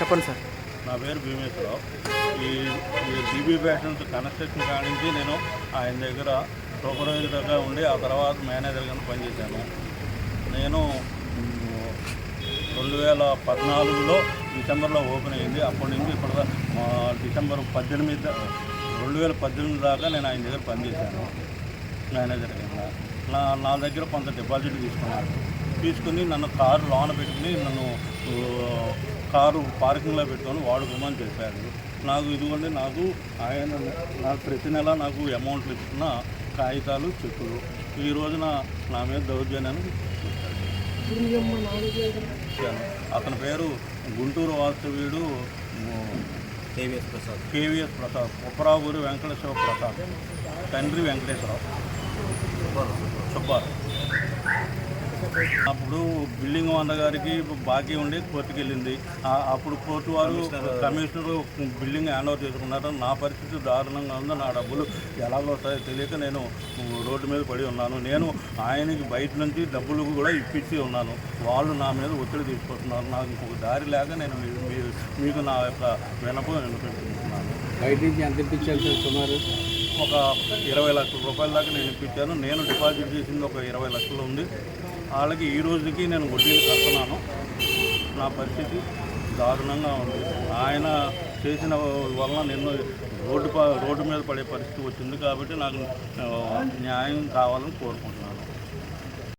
చెప్పండి సార్. నా పేరు భీమేశ్వరరావు. ఈ బీబీ ఫ్యాషన్స్ కన్స్ట్రక్షన్ కానించి నేను ఆయన దగ్గర సూపర్వైజర్గా ఉండి ఆ తర్వాత మేనేజర్గా పనిచేశాను. నేను రెండు వేల పద్నాలుగులో డిసెంబర్లో ఓపెన్ అయింది. అప్పటి నుంచి ఇప్పుడు డిసెంబర్ పద్దెనిమిది రెండు వేల పద్దెనిమిది దాకా నేను ఆయన దగ్గర పనిచేశాను. మేనేజర్ కింద నా నా దగ్గర కొంత డిపాజిట్ తీసుకున్నాను. తీసుకుని నన్ను కారు లోన పెట్టుకుని నన్ను కారు పార్కింగ్లో పెట్టుకొని వాడుకోమని చెప్పారు నాకు ఇదిగోండి నాకు ఆయన నాకు ప్రతి నెల నాకు అమౌంట్లు ఇస్తున్న కాగితాలు చెక్కులు. ఈ రోజున నా మీద దౌర్జన్యాన్ని అతని పేరు గుంటూరు వాస్తవ్యుడు కేవీఎస్ ప్రసాద్. కేవీఎస్ ప్రసాద్. ఉప్పరావూరి వెంకటేశ్వర ప్రసాద్. తండ్రి వెంకటేశ్వరరావు. సుబ్బారావు. అప్పుడు బిల్డింగ్ వంద గారికి బాకీ ఉండి కోర్టుకి వెళ్ళింది. అప్పుడు కోర్టు వారు కమిషనర్. బిల్డింగ్ హ్యాండ్ ఓవర్ చేసుకున్నారు నా పరిస్థితి దారుణంగా ఉంది. నా డబ్బులు ఎలాగో వస్తాయో తెలియక నేను రోడ్డు మీద పడి ఉన్నాను. నేను ఆయనకి బయట నుంచి డబ్బులు కూడా ఇప్పించి ఉన్నాను. వాళ్ళు నా మీద ఒత్తిడి తీసుకొస్తున్నారు. నాకు ఇంకొక దారి లేక నేను మీకు నా యొక్క వినపం వినిపించుకుంటున్నాను బయట నుంచి ఎంత ఇప్పించారు సార్ సుమారు? ఒక ఇరవై లక్షల రూపాయల దాకా నేను ఇప్పించాను. నేను డిపాజిట్ చేసింది ఒక ఇరవై లక్షలు ఉంది. వాళ్ళకి ఈ రోజుకి నేను వడ్డీలు కడుతున్నాను. నా పరిస్థితి దారుణంగా ఉంది. ఆయన చేసిన వలన నేను రోడ్డు రోడ్డు మీద పడే పరిస్థితి వచ్చింది కాబట్టి నాకు న్యాయం కావాలని కోరుకుంటున్నాను.